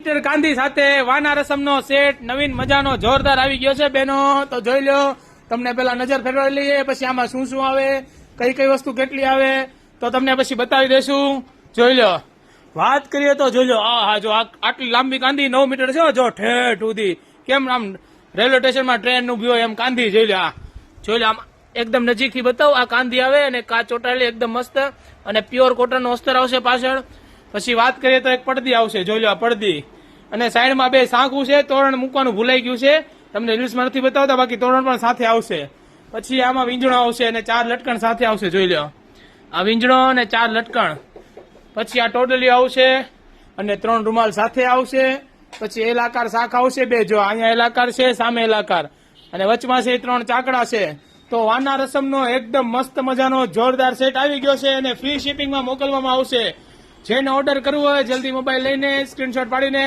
Metre Kandhi સાથે વાના રસમનો set, નવીન મજાનો જોરદાર આવી ગયો છે બેનો. તો જોઈ લો, તમને પેલા નજર ફેરવાઈ લઈએ, પછી આમાં શું શું આવે, કઈ કઈ વસ્તુ કેટલી આવે, તો તમને પછી બતાવી દેશું જોઈ લો. વાત કરીએ તો જોઈ લો, આ હા જો આટલી લાંબી કાંધી નવ મીટર છે જો ઠેઠ સુધી. કેમ આમ રેલવે સ્ટેશનમાં ટ્રેનનું હોય એમ કાંધી જોઈ લો આ. જોઈ લો, આમ એકદમ નજીકથી બતાવો, આ કાંધી આવે અને કાચ ચોટાડેલી એકદમ મસ્ત. અને પ્યોર કોટન નો અસ્તર આવશે પાછળ. પછી વાત કરીએ તો એક પડદી આવશે. જોઈ લો આ પડદી. અને સાઈડમાં બે સાંકું છે, તોરણ મૂકવાનું ભૂલાઈ ગયું છે. તમને રીલ્સમાં નથી બતાવતા, બાકી તોરણ પણ સાથે આવશે. પછી આમાં વીંજણો આવશે અને ચાર લટકણ સાથે આવશે, જોઈ લો. આ વીંજણો અને ચાર લટકણ. પછી આ ટોટલી આવશે અને ત્રણ રૂમાલ સાથે આવશે. પછી એલાકાર શાખ આવશે બે, જો અહીંયા એલાકાર છે, સામે એલાકાર. અને વચમાં છે ત્રણ ચાકડા છે. તો વાના રસમનો એકદમ મસ્ત મજાનો જોરદાર સેટ આવી ગયો છે અને ફ્રી શિપિંગમાં મોકલવામાં આવશે. જેને ઓર્ડર કરવો હોય જલ્દી મોબાઈલ લઈને સ્ક્રીનશોટ પાડીને